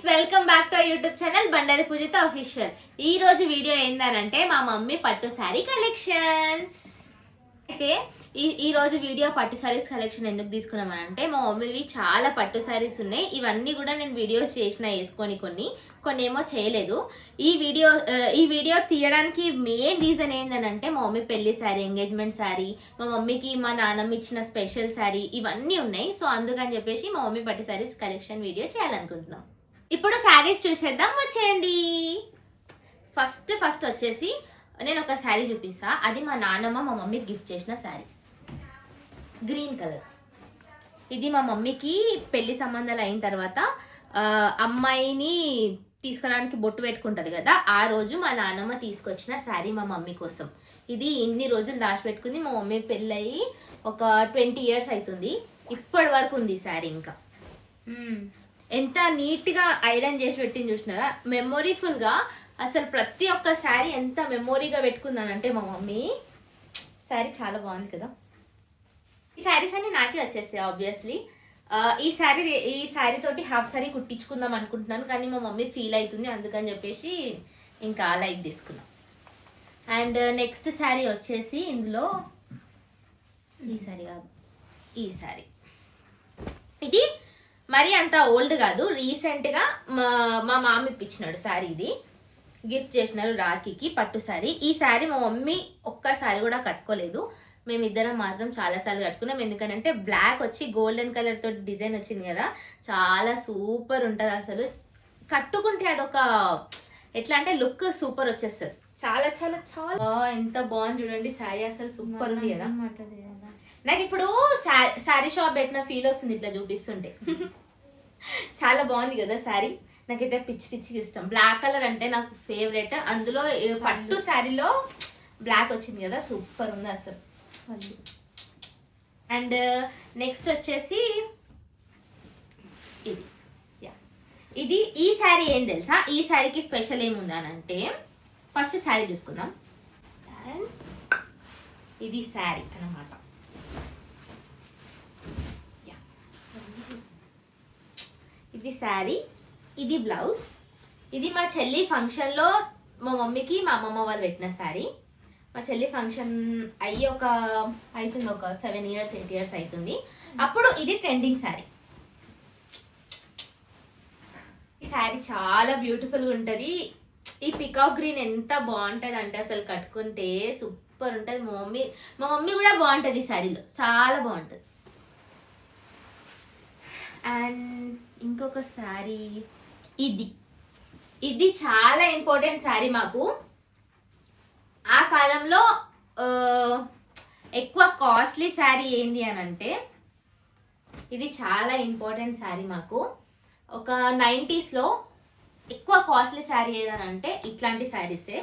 Guys welcome back to YouTube channel Bandari Poojitha official ఈ రోజు video ఏందనంటే మా mummy పట్టు శారీ కలెక్షన్స్ అయితే ఈ ఈ రోజు వీడియో పట్టు శారీస్ కలెక్షన్ ఎందుకు తీసుకున్నామనంటే మా మమ్మీవి చాలా పట్టు శారీస్ ఉన్నాయి. ఇవన్నీ కూడా నేను వీడియోస్ చేసిన వేసుకొని కొన్ని. కొన్ని ఏమో చేయలేదు. ఈ వీడియో ఈ వీడియో తీయడానికి మెయిన్ రీజన్ ఏంటంటే మా మమ్మీ పెళ్ళి శారీ ఎంగేజ్మెంట్ శారీ మా మమ్మీకి మా నాన్నమ్మ ఇచ్చిన స్పెషల్ శారీ ఇవన్నీ ఉన్నాయి. సో అందుకని చెప్పేసి మా మమ్మీ పట్టు శారీస్ కలెక్షన్ వీడియో చేయాలనుకుంటున్నాం. ఇప్పుడు శారీస్ చూసేద్దాం వచ్చేయండి. ఫస్ట్ ఫస్ట్ వచ్చేసి నేను ఒక శారీ చూపిస్తా. అది మా నాన్నమ్మ మా మమ్మీకి గిఫ్ట్ చేసిన శారీ. Green colour. ఇది మా మమ్మీకి పెళ్ళి సంబంధాలు అయిన తర్వాత అమ్మాయిని తీసుకురావడానికి బొట్టు పెట్టుకుంటారు కదా ఆ రోజు మా నాన్నమ్మ తీసుకొచ్చిన శారీ మా మమ్మీ కోసం. ఇది ఇన్ని రోజులు దాచిపెట్టుకుంది మా మమ్మీ పెళ్ళయి ఒక ట్వంటీ ఇయర్స్ అవుతుంది ఇప్పటి వరకు ఉంది శారీ ఇంకా. ఎంత నీట్గా ఐరన్ చేసి పెట్టింది చూసినారా? మెమొరీఫుల్గా అసలు ప్రతి ఒక్క శారీ ఎంత మెమొరీగా పెట్టుకుందానంటే మా మమ్మీ శారీ చాలా బాగుంది కదా. ఈ శారీస్ అన్ని నాకే వచ్చేస్తాయి ఆబ్వియస్లీ ఈ శారీ ఈ శారీ తోటి హాఫ్ శారీ కుట్టించుకుందాం అనుకుంటున్నాను కానీ మా మమ్మీ ఫీల్ అవుతుంది అందుకని చెప్పేసి ఇంకా లైక్ తీసుకున్నాం. అండ్ నెక్స్ట్ శారీ వచ్చేసి ఇందులో ఈ శారీ కాదు ఈ శారీ. మరి అంత ఓల్డ్ కాదు. రీసెంట్గా మా మా మామ ఇప్పించినాడు శారీ ఇది. గిఫ్ట్ చేసినారు రాఖీకి పట్టు శారీ ఈ శారీ మా మమ్మీ ఒక్కసారి కూడా కట్టుకోలేదు. మేమిద్దరం మాత్రం చాలా సార్లు కట్టుకున్నాం. ఎందుకంటే బ్లాక్ వచ్చి గోల్డెన్ కలర్ తోటి డిజైన్ వచ్చింది కదా. చాలా సూపర్ ఉంటుంది అసలు. కట్టుకుంటే అదొక ఎట్లా అంటే లుక్ సూపర్ వచ్చేస్తుంది. చాలా చాలా చాలా. ఎంత బాగుంది చూడండి. శారీ అసలు సూపర్ ఉంది కదా. నాకు ఇప్పుడు శారీ షాప్ పెట్టిన ఫీల్ వస్తుంది ఇట్లా చూపిస్తుంటే. చాలా బాగుంది కదా శారీ. నాకైతే పిచ్చి పిచ్చికి ఇష్టం. బ్లాక్ కలర్ అంటే నాకు ఫేవరెట్ అందులో పట్టు శారీలో బ్లాక్ వచ్చింది కదా. సూపర్ ఉంది అసలు. అండ్ నెక్స్ట్ వచ్చేసి ఇది. యా ఇది ఈ శారీ ఏం తెలుసా? ఈ శారీకి స్పెషల్ ఏముంది అని అంటే ఫస్ట్ శారీ చూసుకుందాం. ఇది శారీ అన్నమాట యా ఇది శారీ ఇది బ్లౌజ్. ఇది మా చెల్లి ఫంక్షన్లో మా మమ్మీకి మా అమ్మమ్మ వాళ్ళు పెట్టిన శారీ. మా చెల్లి ఫంక్షన్ అయ్యి ఒక అవుతుంది ఒక సెవెన్ ఇయర్స్ ఎయిట్ ఇయర్స్ అవుతుంది అప్పుడు ఇది ట్రెండింగ్ శారీ. ఈ శారీ చాలా బ్యూటిఫుల్గా ఉంటుంది. ఈ పికాక్ గ్రీన్ ఎంత బాగుంటుంది అంటే అసలు కట్టుకుంటే సూపర్ ఉంటుంది. మా మమ్మీ మా మమ్మీ కూడా బాగుంటుంది ఈ శారీలో. చాలా బాగుంటుంది. అండ్ ఇంకొక శారీ ఇది. ఇది చాలా ఇంపార్టెంట్ శారీ మాకు. ఆ కాలంలో ఎక్కువ కాస్ట్లీ శారీ ఏంది అని అంటే ఇది చాలా ఇంపార్టెంట్ శారీ మాకు. ఒక నైంటీస్లో ఎక్కువ కాస్ట్లీ శారీ ఏదని అంటే ఇట్లాంటి శారీసే.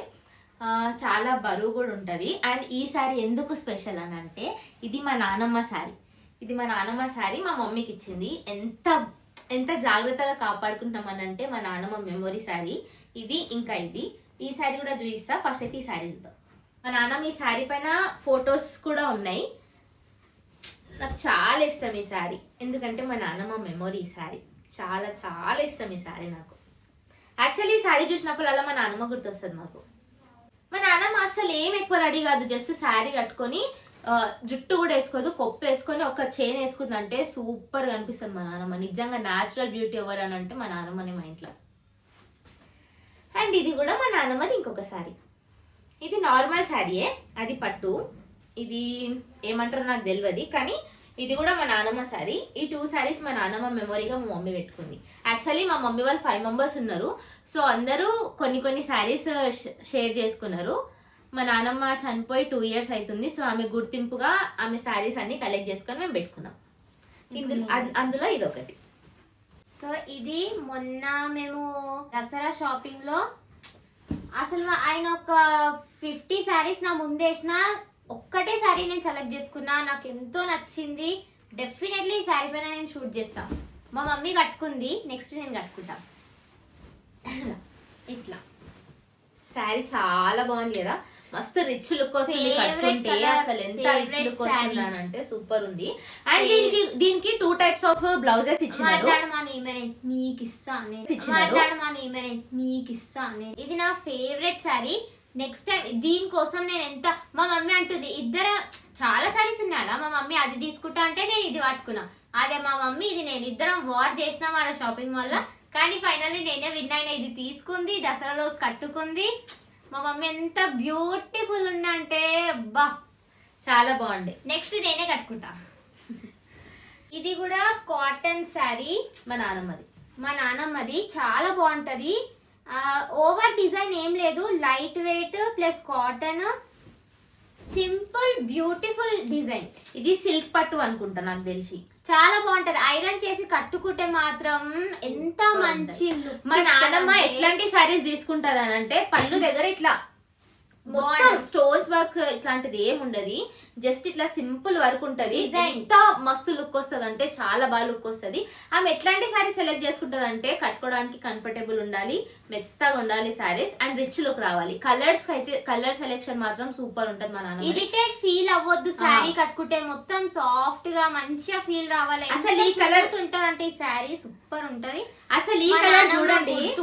చాలా బరువు కూడా ఉంటుంది. అండ్ ఈ శారీ ఎందుకు స్పెషల్ అని అంటే ఇది మా నానమ్మ శారీ. ఇది మా నానమ్మ శారీ మా మమ్మీకి ఇచ్చింది. ఎంత ఎంత జాగ్రత్తగా కాపాడుకుంటామని అంటే మా నానమ్మ మెమొరీ శారీ. ఇది ఇంకా ఇది. ఈ శారీ కూడా చూపిస్తా. ఫస్ట్ అయితే ఈ శారీ చూద్దాం. మా నాన్నమ్మ ఈ శారీ పైన ఫొటోస్ కూడా ఉన్నాయి. నాకు చాలా ఇష్టం ఈ శారీ. ఎందుకంటే మా నాన్నమ్మ మెమొరీ ఈ శారీ. చాలా చాలా ఇష్టం ఈ శారీ నాకు. యాక్చువల్లీ ఈ శారీ చూసినప్పుడు అలా మా నాన్నమ్మ గుర్తొస్తుంది మాకు. మా నాన్నమ్మ అసలు ఏం ఎక్కువ రెడీ కాదు. జస్ట్ శారీ కట్టుకొని జుట్టు కూడా వేసుకోదు కొప్పు వేసుకొని ఒక చైన్ వేసుకుందంటే సూపర్ కనిపిస్తుంది మా నాన్నమ్మ నిజంగా న్యాచురల్ బ్యూటీ ఎవరు అని అంటే మా నాన్నమ్మని మా ఇంట్లో. అండ్ ఇది కూడా మా నాన్నమ్మది ఇంకొక శారీ ఇది నార్మల్ శారీయే అది పట్టు. ఇది ఏమంటారో నాకు తెలియదు కానీ ఇది కూడా మా నాన్నమ్మ శారీ ఈ టూ శారీస్ మా నాన్నమ్మ మెమొరీగా మా మమ్మీ పెట్టుకుంది. యాక్చువల్లీ మా మమ్మీ వాళ్ళు ఫైవ్ మెంబర్స్ ఉన్నారు. సో అందరూ కొన్ని కొన్ని శారీస్ షేర్ uh, చేసుకున్నారు. మా నాన్నమ్మ చనిపోయి టూ ఇయర్స్ అవుతుంది సో ఆమె గుర్తింపుగా ఆమె శారీస్ అన్ని కలెక్ట్ చేసుకొని మేము పెట్టుకున్నాం. ఇందులో. అందులో ఇది ఒకటి సో ఇది మొన్న మేము దసరా షాపింగ్లో అసలు ఆయన ఒక ఫిఫ్టీ శారీస్ నా ముందేసిన ఒక్కటే శారీ నేను సెలెక్ట్ చేసుకున్నా. నాకు ఎంతో నచ్చింది. డెఫినెట్లీ ఈ శారీ పైన నేను షూట్ చేస్తా. మా మమ్మీ కట్టుకుంది. నెక్స్ట్ నేను కట్టుకుంటా. ఇట్లా. శారీ చాలా బాగుంది కదా. మస్తు రిచ్ లుక్ వస్తుంది కట్టుకుంటే అసలు ఎంత రిచ్ లుక్ వస్తుంది. అని అంటే సూపర్ ఉంది. అండ్ దీనికి దీనికి టూ టైప్స్ ఆఫ్ బ్లౌజెస్ ఇచ్చినారు. నీకు నీకు ఇది నా ఫేవరెట్ సారీ నెక్స్ట్ టైం దీనికోసం నేను ఎంత మా మమ్మీ అంటుంది ఇద్దరు చాలా సారీస్ ఉన్నాడా? మా మమ్మీ అది తీసుకుంటా అంటే నేను ఇది పట్టుకున్నా. అదే మా మమ్మీ ఇది నేను ఇద్దరం వార్ చేసినాం ఆడ షాపింగ్ వల్ల కానీ ఫైనల్లీ నేనే విన్ అయినా ఇది తీసుకుంది దసరా రోజు కట్టుకుంది. మా మమ్మీ ఎంత బ్యూటిఫుల్ ఉందంటే అబ్బా చాలా బాగుంది. నెక్స్ట్ నేనే కట్టుకుంటా. ఇది కూడా కాటన్ శారీ మా నాన్నమ్మది మా నానమ్మది చాలా బాగుంటుంది. ఓవర్ డిజైన్ ఏం లేదు light weight plus cotton simple beautiful design ఇది సిల్క్ పట్టు అనుకుంటా నాకు తెలిసి. చాలా బాగుంటది. ఐరన్ చేసి కట్టుకుంటే మాత్రం ఎంత మంచి మా నాన్నమ్మ ఎట్లాంటి సారీస్ తీసుకుంటది అని అంటే పళ్ళు దగ్గర ఇట్లా మొత్తం. స్టోన్స్ వర్క్ ఇట్లాంటిది ఏం ఉండదు జస్ట్ ఇట్లా సింపుల్ వర్క్ ఉంటది. ఎంత మస్తు లుక్ వస్తుంది అంటే చాలా బాగా లుక్ వస్తుంది. ఆమె ఎట్లాంటి సారీ సెలెక్ట్ చేసుకుంటది అంటే కట్టుకోవడానికి కంఫర్టబుల్ ఉండాలి మెత్తగా ఉండాలి సారీస్ అండ్ రిచ్ లుక్ రావాలి. కలర్స్ అయితే కలర్ సెలెక్షన్ మాత్రం సూపర్ ఉంటది మా నాన్న ఇరిటేట్ ఫీల్ అవ్వద్దు శారీ కట్టుకుంటే మొత్తం సాఫ్ట్గా మంచిగా ఫీల్ రావాలి. అసలు ఈ colour- ఉంటది అంటే ఈ శారీ సూపర్ ఉంటది. అసలు ఈ కలర్ చూడండి.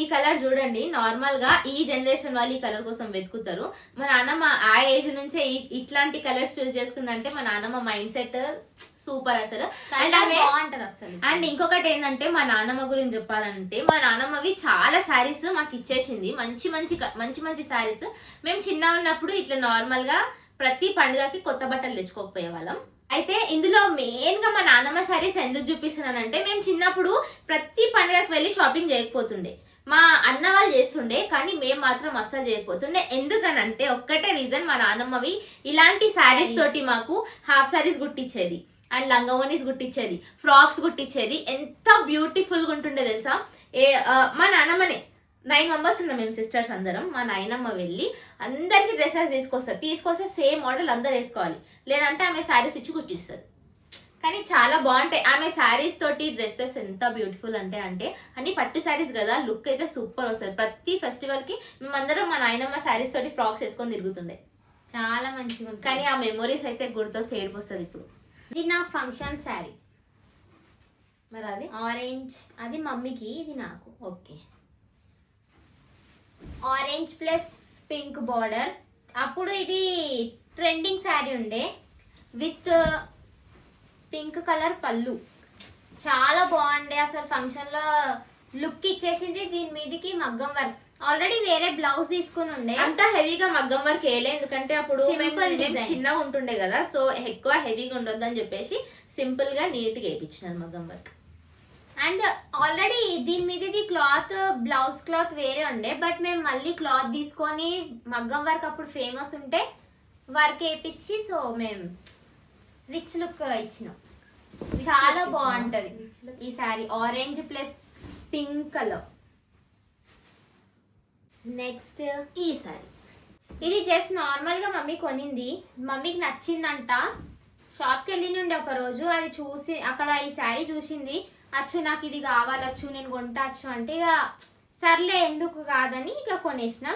ఈ కలర్ చూడండి నార్మల్గా ఈ జనరేషన్ వాళ్ళు ఈ కలర్ కోసం వెతుకుతారు. మా నాన్నమ్మ ఆ ఏజ్ నుంచే ఇట్లాంటి కలర్స్ చూస్ చేసుకుందంటే మా నాన్నమ్మ మైండ్ సెట్ సూపర్ అసలు. అండ్ బాగుంటది అసలు. అండ్ ఇంకొకటి ఏంటంటే మా నాన్నమ్మ గురించి చెప్పాలంటే మా నాన్నమ్మవి చాలా శారీస్ మాకు ఇచ్చేసింది. మంచి మంచి మంచి మంచి శారీస్ మేము చిన్న ఉన్నప్పుడు ఇట్లా నార్మల్గా ప్రతి పండుగకి కొత్త బట్టలు తెచ్చుకోకపోయే వాళ్ళం. అయితే ఇందులో మెయిన్గా మా నాన్నమ్మ శారీస్ ఎందుకు చూపిస్తున్నానంటే మేము చిన్నప్పుడు ప్రతి పండుగకి వెళ్ళి షాపింగ్ చేయకపోతుండే. మా అన్న వాళ్ళు చేస్తుండే కానీ మేము మాత్రం అస్సలు చేయకపోతుండే. ఎందుకనంటే ఒక్కటే రీజన్ మా నాన్నమ్మవి ఇలాంటి శారీస్. తోటి మాకు హాఫ్ శారీస్ గుట్టించేది అండ్ లంగవోనీస్ గుట్టించేది ఫ్రాక్స్ గుట్టించేది ఎంత బ్యూటిఫుల్గా ఉంటుండే తెలుసా? ఏ మా నాన్నమ్మనే. నైన్ మెంబర్స్ ఉన్నాం మేము సిస్టర్స్ అందరం. మా నాయనమ్మ వెళ్ళి అందరికి డ్రెస్సెస్ తీసుకొస్తారు తీసుకొస్తే సేమ్ మోడల్ అందరు వేసుకోవాలి. లేదంటే ఆమె శారీస్ ఇచ్చి కుట్టిస్తుంది కానీ చాలా బాగుంటాయి. ఆమె శారీస్ తోటి డ్రెస్సెస్ ఎంత బ్యూటిఫుల్ అంటే అంటే అన్ని పట్టు శారీస్ కదా లుక్ అయితే సూపర్ వస్తుంది. ప్రతి ఫెస్టివల్కి మేమందరం మా నాయనమ్మ శారీస్ తోటి ఫ్రాక్స్ వేసుకొని తిరుగుతుండే. చాలా మంచిగా ఉంటుంది. కానీ ఆ మెమొరీస్ అయితే గుర్తొస్తే ఏడుపు వస్తుంది ఇప్పుడు. ఇది నా ఫంక్షన్ శారీ మరి అది? ఆరెంజ్ అది మమ్మీకి ఇది నాకు. Okay. Orange plus pink border అప్పుడు ఇది ట్రెండింగ్ శారీ ఉండే. విత్ పింక్ కలర్ పళ్ళు. చాలా బాగుండే అసలు ఫంక్షన్లో లుక్ ఇచ్చేసింది దీని మీదకి మగ్గం వర్క్. ఆల్రెడీ వేరే బ్లౌజ్ తీసుకుని ఉండే. అంత హెవీగా మగ్గం వర్క్ వేయలే ఎందుకంటే అప్పుడు. చిన్నగా ఉంటుండే కదా సో ఎక్కువ హెవీగా ఉండొద్దు అని చెప్పేసి సింపుల్గా నీట్గా వేయించినారు మగ్గం వర్క్. అండ్ ఆల్రెడీ దీని మీద ఇది క్లాత్ బ్లౌజ్ క్లాత్ వేరే ఉండే బట్ మేము మళ్ళీ క్లాత్ తీసుకొని మగ్గం వర్క్ అప్పుడు ఫేమస్ ఉంటే వర్క్ వేయించి సో మేము రిచ్ లుక్ ఇచ్చినాం చాలా బాగుంటది. ఈ sari orange plus pink colour next ఈ సారీ ఇది జస్ట్ నార్మల్గా మమ్మీ కొనింది. మమ్మీకి నచ్చిందంట. షాప్కి వెళ్ళినుండే ఒక రోజు అది చూసి అక్కడ ఈ శారీ చూసింది. అచ్చు నాకు ఇది కావాలచ్చు నేను కొంటచ్చు అంటే ఇక సర్లే ఎందుకు కాదని ఇక కొనేసిన.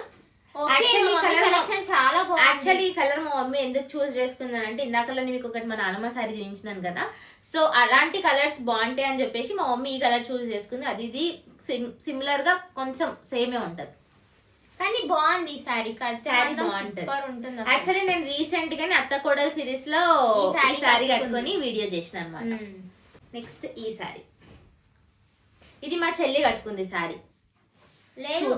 Colour- సెలక్షన్ చాలా బాగుంది. యాక్చువల్లీ ఈ కలర్ మా మమ్మీ ఎందుకు చూస్ చేసుకుందానంటే ఇందాకలో మీకు ఒకటి మా నాన్నమ్మ సారీ చూపించినాను కదా. సో అలాంటి కలర్స్ బాగుంటాయి అని చెప్పేసి మా మమ్మీ ఈ కలర్ చూస్ చేసుకుంది. అది ఇది సిమిలర్గా కొంచెం సేమే ఉంటది. కానీ బాగుంది ఈ శారీ Saree బాగుంటది. యాక్చువల్లీ నేను రీసెంట్ గానే అత్త కోడల్ సిరీస్లో ఈ సారీ కట్టుకుంది. కట్టుకొని వీడియో చేసిన అనమాట. నెక్స్ట్ ఈ సారీ ఇది మా చెల్లి కట్టుకుంది సారీ లేదు.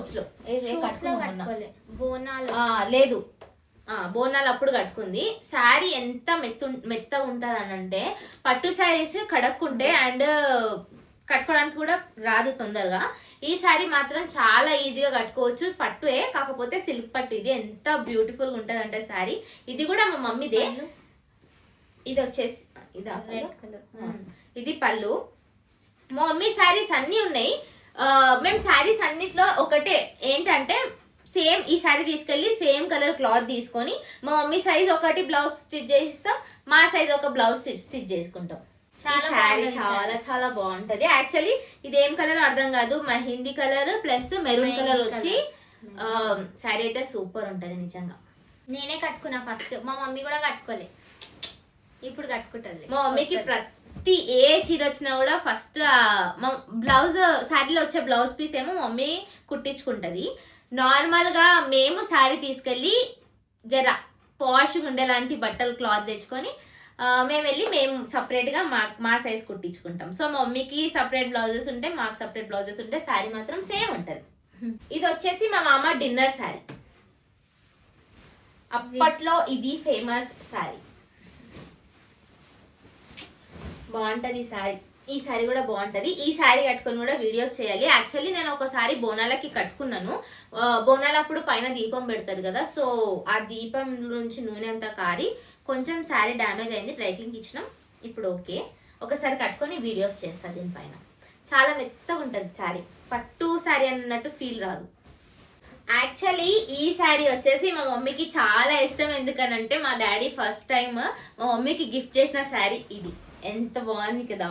బోనాలు. అప్పుడు కట్టుకుంది. శారీ ఎంత మెత్త మెత్త ఉంటుంది అని అంటే పట్టు శారీస్ కడక్కుంటే అండ్ కట్టుకోవడానికి కూడా రాదు తొందరగా. ఈ శారీ మాత్రం చాలా ఈజీగా కట్టుకోవచ్చు. పట్టువే కాకపోతే సిల్క్ పట్టు. ఇది ఎంత బ్యూటిఫుల్గా ఉంటది అంటే శారీ. ఇది కూడా మా మమ్మీదే. ఇది వచ్చేసి ఇది ఇది పళ్ళు. మా మమ్మీ శారీస్ అన్నీ ఉన్నాయి. మేము శారీస్ అన్నిట్లో ఒకటే. ఏంటంటే సేమ్ ఈ శారీ తీసుకెళ్ళి సేమ్ కలర్ క్లాత్ తీసుకొని మా మమ్మీ సైజ్ ఒకటి బ్లౌజ్ స్టిచ్ చేసిస్తాం మా సైజ్ ఒక బ్లౌజ్ స్టిచ్ చేసుకుంటాం. చాలా శారీ చాలా. చాలా బాగుంటది. యాక్చువల్లీ ఇది ఏం కలర్ అర్థం కాదు. Mehndi colour plus maroon colour వచ్చి శారీ అయితే సూపర్ ఉంటుంది నిజంగా. నేనే కట్టుకున్నా ఫస్ట్ మా మమ్మీ కూడా కట్టుకోలే. ఇప్పుడు కట్టుకుంటుంది మా మమ్మీకి ప్రతి ఏ చీర వచ్చినా కూడా ఫస్ట్ బ్లౌజ్ శారీలో వచ్చే బ్లౌజ్ పీస్ ఏమో మమ్మీ కుట్టించుకుంటది. నార్మల్గా మేము శారీ తీసుకెళ్ళి జర పాష్గా ఉండేలాంటి బట్టలు క్లాత్ తెచ్చుకొని మేము వెళ్ళి మేము సపరేట్గా మా మా సైజ్ కుట్టించుకుంటాం. సో మమ్మీకి సపరేట్ బ్లౌజెస్ ఉంటాయి మాకు సపరేట్ బ్లౌజెస్ ఉంటాయి శారీ మాత్రం సేమ్ ఉంటుంది. ఇది వచ్చేసి మా మామ డిన్నర్ శారీ అప్పట్లో ఇది ఫేమస్ శారీ బాగుంటుంది ఈ శారీ ఈ శారీ కూడా బాగుంటుంది. ఈ శారీ కట్టుకొని కూడా వీడియోస్ చేయాలి. యాక్చువల్లీ నేను ఒకసారి బోనాలకి కట్టుకున్నాను. బోనాలప్పుడు పైన దీపం పెడతారు కదా సో ఆ దీపం నుంచి నూనె అంతా కారి కొంచెం శారీ డ్యామేజ్ అయింది డ్రై ఇచ్చినాం. ఇప్పుడు ఓకే. ఒకసారి కట్టుకొని వీడియోస్ చేస్తాను దీనిపైన. చాలా మెత్తగా ఉంటుంది శారీ పట్టు శారీ అన్నట్టు ఫీల్ రాదు. యాక్చువల్లీ ఈ శారీ వచ్చేసి మా మమ్మీకి చాలా ఇష్టం. ఎందుకనంటే మా డాడీ ఫస్ట్ టైం మా మమ్మీకి గిఫ్ట్ చేసిన శారీ ఇది. ఎంత బాగుంది కదా.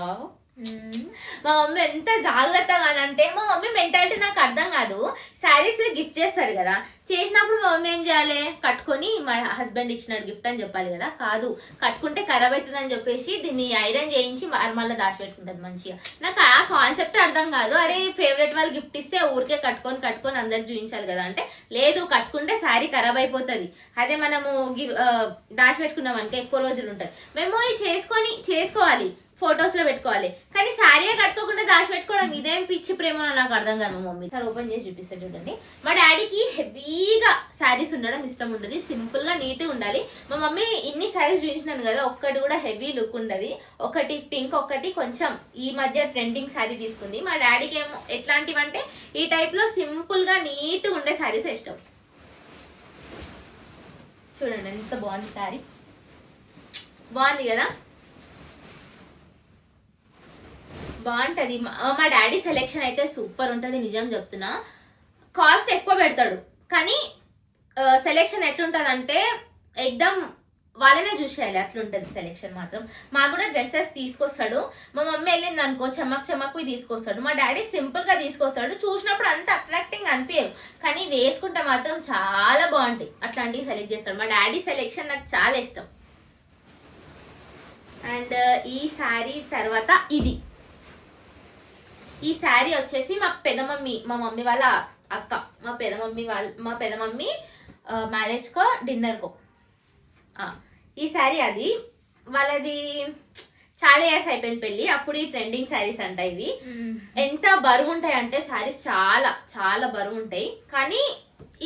మా మమ్మీ ఎంత జాగ్రత్తగా అని అంటే మా మమ్మీ మెంటాలిటీ నాకు అర్థం కాదు. శారీస్ గిఫ్ట్ చేస్తారు కదా. చేసినప్పుడు మా మమ్మీ ఏం చేయాలి? కట్టుకొని మా హస్బెండ్ ఇచ్చినాడు గిఫ్ట్ అని చెప్పాలి కదా. కాదు కట్టుకుంటే ఖరాబ్ అని చెప్పేసి దీన్ని ఐరన్ చేయించి మళ్ళీ దాచిపెట్టుకుంటుంది మంచిగా. నాకు ఆ కాన్సెప్ట్ అర్థం కాదు. అరే ఫేవరెట్ వాళ్ళు గిఫ్ట్ ఇస్తే ఊరికే కట్టుకొని కట్టుకొని అందరు చూపించాలి కదా అంటే లేదు కట్టుకుంటే శారీ ఖరాబ్ అయిపోతుంది. అదే మనము గి- దాచిపెట్టుకున్నాం అనుకో ఎక్కువ రోజులు ఉంటుంది. మెమోరీ చేసుకొని చేసుకోవాలి. ఫొటోస్లో పెట్టుకోవాలి. కానీ శారీ కట్టుకోకుండా దాచి పెట్టుకోవడం ఇదేం పిచ్చి ప్రేమ నాకు అర్థం కాదు మా మమ్మీ. సార్ ఓపెన్ చేసి చూపిస్తే చూడండి. మా డాడీకి హెవీగా శారీస్ ఉండడం ఇష్టం ఉంటుంది సింపుల్గా నీట్ ఉండాలి. మా మమ్మీ ఇన్ని శారీస్ చూపించినాను కదా ఒక్కటి కూడా హెవీ లుక్ ఉండదు. ఒకటి పింక్ ఒకటి కొంచెం ఈ మధ్య ట్రెండింగ్ శారీ తీసుకుంది. మా డాడీకి ఏమో ఎట్లాంటివి అంటే ఈ టైప్లో సింపుల్గా నీట్ ఉండే శారీస్ ఇష్టం. చూడండి ఎంత బాగుంది శారీ బాగుంది కదా? బాగుంటది. మా డాడీ సెలెక్షన్ అయితే సూపర్ ఉంటుంది నిజం చెప్తున్నా. కాస్ట్ ఎక్కువ పెడతాడు. కానీ సెలెక్షన్ ఎట్లుంటుంది అంటే ఎగ్దమ్ వాళ్ళనే చూసేయాలి అట్లుంటుంది సెలెక్షన్ మాత్రం. మాకు కూడా డ్రెస్సెస్ తీసుకొస్తాడు. మా మమ్మీ వెళ్ళింది అనుకో చమక్ చమక్ తీసుకొస్తాడు. మా డాడీ సింపుల్గా తీసుకొస్తాడు. చూసినప్పుడు అంత అట్రాక్టింగ్ అనిపించవు కానీ వేసుకుంటే మాత్రం చాలా బాగుంటాయి. అట్లాంటివి సెలెక్ట్ చేస్తాడు. మా డాడీ సెలెక్షన్ నాకు చాలా ఇష్టం. అండ్ ఈ శారీ తర్వాత ఇది. ఈ శారీ వచ్చేసి మా పెద మమ్మీ మా మమ్మీ వాళ్ళ అక్క మా పెద మమ్మీ వాళ్ళ మా పెద మమ్మీ మ్యారేజ్కో డిన్నర్కో ఈ శారీ అది వాళ్ళది చాలా ఇయర్స్ అయిపోయింది పెళ్ళి అప్పుడు ఈ ట్రెండింగ్ శారీస్ అంట ఇవి. ఎంత బరువు ఉంటాయి అంటే శారీస్ చాలా చాలా బరువు ఉంటాయి. కానీ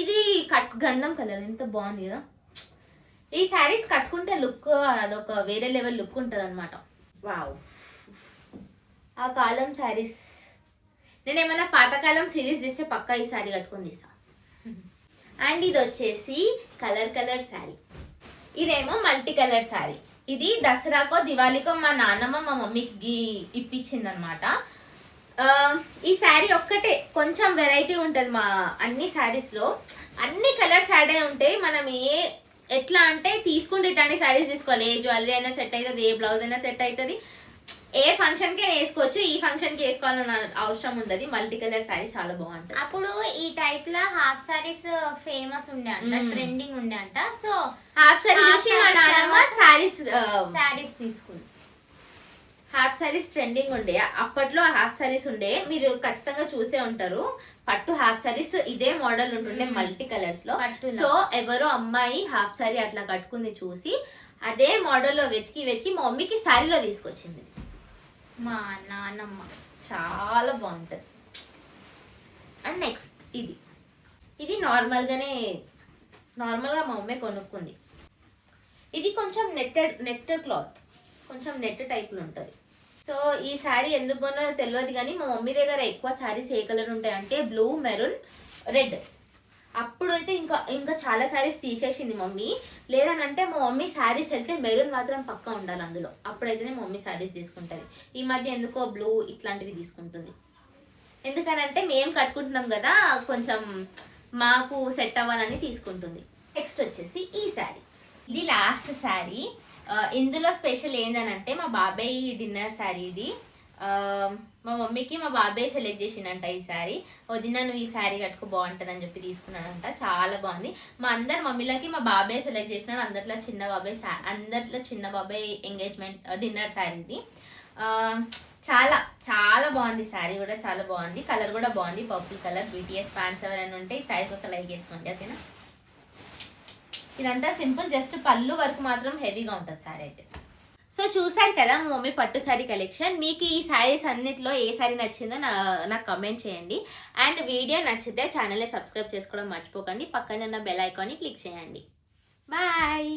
ఇది కట్ గంధం కలర్ ఎంత బాగుంది కదా. ఈ శారీస్ కట్టుకుంటే లుక్ అదొక వేరే లెవెల్ లుక్ ఉంటుంది అనమాట వావ్. ఆ కాలం శారీస్ నేను ఏమైనా పాతకాలం సిరీస్ చేస్తే పక్కా ఈ శారీ కట్టుకొని తీసా అండ్ ఇది వచ్చేసి కలర్ కలర్ శారీ ఇదేమో మల్టీ కలర్ శారీ ఇది దసరాకో దివాళీకో మా నాన్నమ్మ మా మమ్మీకి ఇప్పించింది అనమాట ఈ శారీ ఒక్కటే కొంచెం వెరైటీ ఉంటుంది మా అన్ని శారీస్లో అన్ని కలర్ శారీ ఉంటాయి మనం ఏ ఎట్లా అంటే తీసుకుంటే ఇట్లాంటి శారీస్ తీసుకోవాలి. ఏ జ్యువెలరీ అయినా సెట్ అవుతుంది ఏ బ్లౌజ్ అయినా సెట్ అవుతుంది. ఏ ఫంక్షన్కి వేసుకోవచ్చు ఈ ఫంక్షన్కి వేసుకోవాలన్న అవసరం ఉండదు. మల్టీ కలర్ శారీ చాలా బాగుంటుంది అప్పుడు ఈ టైప్లో హాఫ్ సారీస్ ఫేమస్ ఉండే అంట. ట్రెండింగ్ ఉండే అంట. సో హాఫ్ చూసి మా నాన్నమ్మ తర్వాత- శారీస్ సారీస్ తీసుకుంది. హాఫ్ సారీస్ ట్రెండింగ్ ఉండే. అప్పట్లో హాఫ్ సారీస్ ఉండే. మీరు ఖచ్చితంగా చూసే ఉంటారు. పట్టు హాఫ్ సారీస్ ఇదే మోడల్ ఉంటుండే. మల్టీ కలర్స్లో. సో ఎవరో అమ్మాయి హాఫ్ సారీ అట్లా కట్టుకుంది చూసి అదే మోడల్లో వెతికి వెతికి మా మమ్మీకి శారీలో తీసుకొచ్చింది. మా నాన్నమ్మ చాలా బాగుంటుంది. అండ్ నెక్స్ట్ ఇది. ఇది నార్మల్గానే నార్మల్గా మా మమ్మీ కొనుక్కుంది. ఇది కొంచెం నెట్టెడ్ నెట్టెడ్ క్లాత్. కొంచెం నెట్ టైప్లో ఉంటుంది. సో ఈ శారీ ఎందుకు కొన్నదో తెలియదు కానీ మా మమ్మీ దగ్గర ఎక్కువ శారీస్ ఏ కలర్ ఉంటాయి అంటే బ్లూ మెరూన్ రెడ్. అప్పుడు అయితే ఇంకా ఇంకా చాలా శారీస్ తీసేసింది మమ్మీ. లేదనంటే మా మమ్మీ శారీస్ వెళ్తే మెరూన్ మాత్రం పక్కా ఉండాలి అందులో. అప్పుడైతేనే మమ్మీ శారీస్ తీసుకుంటుంది. ఈ మధ్య ఎందుకో బ్లూ ఇట్లాంటివి తీసుకుంటుంది. ఎందుకనంటే మేము కట్టుకుంటున్నాం కదా కొంచెం మాకు సెట్ అవ్వాలని తీసుకుంటుంది. నెక్స్ట్ వచ్చేసి ఈ శారీ ఇది లాస్ట్ శారీ ఇందులో స్పెషల్ ఏంటనంటే మా బాబాయ్ డిన్నర్ శారీ ఇది. మా మమ్మీకి మా బాబాయ్ సెలెక్ట్ చేసిండంట ఈ శారీ వదిన నువ్వు ఈ శారీ కట్టుకో అని చెప్పి తీసుకున్నాడంట. చాలా బాగుంది. మా అందరి మమ్మీలకి మా బాబాయ్ సెలెక్ట్ చేసినాడు. అందరిలో చిన్న బాబాయ్ శా- అందరిలో చిన్న బాబాయ్ ఎంగేజ్మెంట్ డిన్నర్ శారీది చాలా చాలా బాగుంది శారీ కూడా చాలా బాగుంది. కలర్ కూడా బాగుంది. పర్పుల్ కలర్ బీటీఎస్ ఫ్యాన్స్ ఎవరైనా ఉంటే ఈ శారీకి ఒక లైక్ వేసుకోండి ఓకేనా ఇదంతా సింపుల్ జస్ట్ పళ్ళు వరకు మాత్రం హెవీగా ఉంటుంది శారీ అయితే. సో చూసారు కదా మా మమ్మీ పట్టు శారీ కలెక్షన్. మీకు ఈ శారీస్ అన్నిటిలో ఏ శారీ నచ్చిందో నా నాకు కమెంట్ చేయండి. అండ్ వీడియో నచ్చితే ఛానల్ని సబ్స్క్రైబ్ చేసుకోవడం మర్చిపోకండి. పక్కన ఉన్న బెల్ ఐకాన్ని క్లిక్ చేయండి. బాయ్